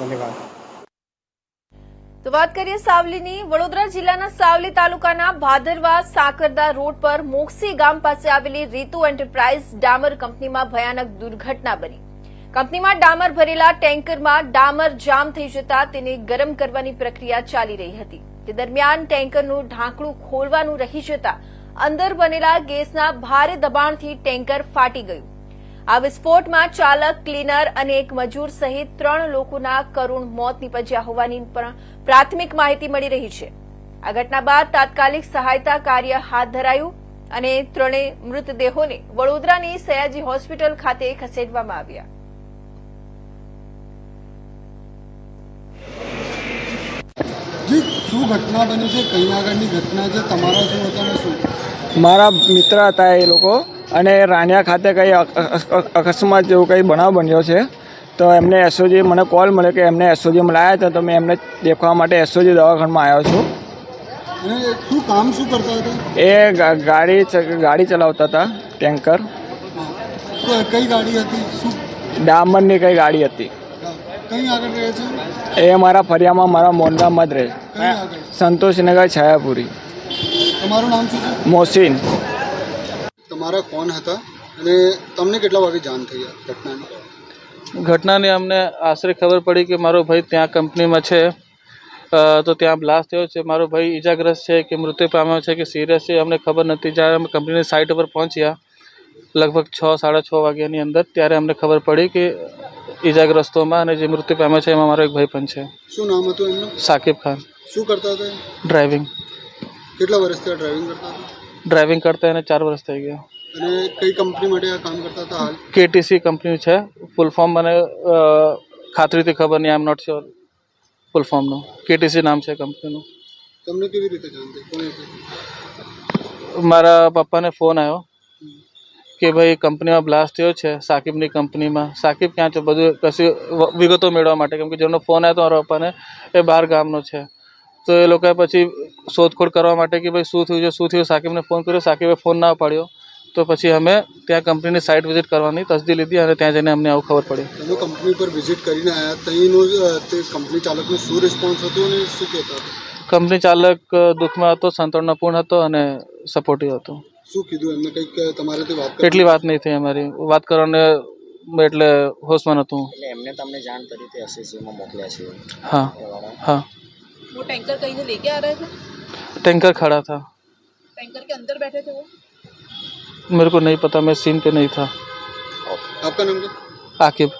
ધન્યવાદ. તો વાત કરીએ સાવલીની. વડોદરા જિલ્લાના સાવલી તાલુકાના ભાદરવા સાકરદા રોડ પર મોક્ષી ગામ પાસે આવેલી રીતુ એન્ટરપ્રાઇઝ ડામર કંપનીમાં ભયાનક દુર્ઘટના બની. કંપનીમાં ડામર ભરેલા ટેન્કરમાં ડામર જામ થઈ જતા તેને ગરમ કરવાની પ્રક્રિયા ચાલી રહી હતી. તે દરમિયાન ટેન્કરનું ઢાંકણું ખોલવાનું રહી જતા અંદર બનેલા ગેસના ભારે દબાણથી ટેન્કર ફાટી ગયું. આ વિસ્ફોટમાં ચાલક ક્લીનર અને એક મજૂર સહિત ત્રણ લોકોના કરુણ મોત નીપજ્યા હોવાની પણ પ્રાથમિક માહિતી મળી રહી છે. આ ઘટના બાદ તાત્કાલિક સહાયતા કાર્ય હાથ ધરાયું અને ત્રણેય મૃતદેહોને વડોદરાની સયાજી હોસ્પિટલ ખાતે ખસેડવામાં આવ્યા. જી શું ઘટના બની છે? કઈ આગળની ઘટના છે? તમારા શું હતા શું? મારા મિત્ર હતા એ લોકો. અને રાણિયા ખાતે કંઈ અક- અક- અકસ્માત જેવું કંઈ બનાવ બન્યો છે? તો એમને એસઓજી મને કોલ મળ્યો કે એમને એસઓજીમાં લાવ્યા હતા તો મેં એમને દેખવા માટે એસઓજી દવાખાનામાં આવ્યો છું. શું કામ શું કરતા હતા? એ ગાડી ગાડી ચલાવતા હતા ટેન્કર. તો કઈ ગાડી હતી? શું? ડામરની કંઈ ગાડી હતી. કઈ આગળ રહે છે? એ મારા ફરિયામાં મારા મોંડામાં જ રહે. સંતોષનગર છાયાપુરી. તમારું નામ શું મોસીન. તમારા કોણ હતા અને તમને કેટલા વાગે જાણ થઈ આ ઘટનાની? ઘટનાની અમને આશરે ખબર પડી કે મારો ભાઈ ત્યાં કંપનીમાં છે. તો ત્યાં બ્લાસ્ટ થયો છે. મારો ભાઈ ઈજાગ્રસ્ત છે કે મૃત્યુ પામ્યો છે કે સિરિયસ છે અમને ખબર નથી. જ્યારે અમે કંપનીની સાઇટ ઉપર પહોંચ્યા લગભગ છ સાડા છ વાગ્યાની અંદર ત્યારે અમને ખબર પડી કે ઈજાગ્રસ્તોમાં અને જે મૃત્યુ પામ્યો છે એમાં મારો એક ભાઈ પણ છે. શું નામ હતું એમનું? સાકિબ ખાન. શું કરતા હતા ડ્રાઇવિંગ. કેટલા વર્ષથી ડ્રાઇવિંગ કરતા ડ્રાઇવિંગ કરતા એને ચાર વર્ષ થઈ ગયા. અને કઈ કંપની માટે આ કામ કરતા હતા હાલ? કેટીસી કંપની છે. ફૂલ ફોર્મ મને ખાતરીથી ખબર નહીં આઈ એમ નોટ શ્યોર ફૂલ ફોર્મનું કેટીસી નામ છે કંપનીનું. તમને કેવી રીતે જાણ થઈ કોને કહ્યું? મારા પપ્પાને ફોન આવ્યો કે ભાઈ કંપનીમાં બ્લાસ્ટ થયો છે સાકિબની કંપનીમાં. સાકિબ ક્યાં છે? બધું કશું વિગતો મેળવવા માટે. કેમ કે જેમનો ફોન આવ્યો મારા પપ્પાને એ બહાર ગામનો છે. તો એ લોકોએ પછી શોધખોળ કરવા માટે કે ભાઈ શું થયું છે શું થયું? સાકિબને ફોન કર્યો. સાકિબે ફોન ના પાડ્યો. તો પછી અમે ત્યાં કંપનીની સાઇટ વિઝિટ કરવાની તસદી લીધી અને ત્યાં જઈને અમને આવું ખબર પડી તમે કંપની પર વિઝિટ કરીને આવ્યા ત્યાંનું અ, તે કંપની ચાલકનું શું રિસ્પોન્સ હતું અને શું કહેતા હતા કંપની ચાલક અ, દુઃખમાં હતો સંતોષપૂર્ણ હતો અને સપોર્ટિવ હતો શું કીધું એમને કંઈક તમારાથી વાત કરી એટલી વાત નહીં થઈ અમારી વાત કરવાને એટલે હોશમાં નહોતું એટલે એમને તમને જાણ કરી તે એસએસસીમાં મોકલ્યા છે हाँ हाँ वो टैंकर कहीं से लेके आ रहे थे टैंकर खड़ा था टैंकर के अंदर बैठे थे वो मेरे को नहीं पता मैं सीन पे नहीं था आपका नाम क्या आकिब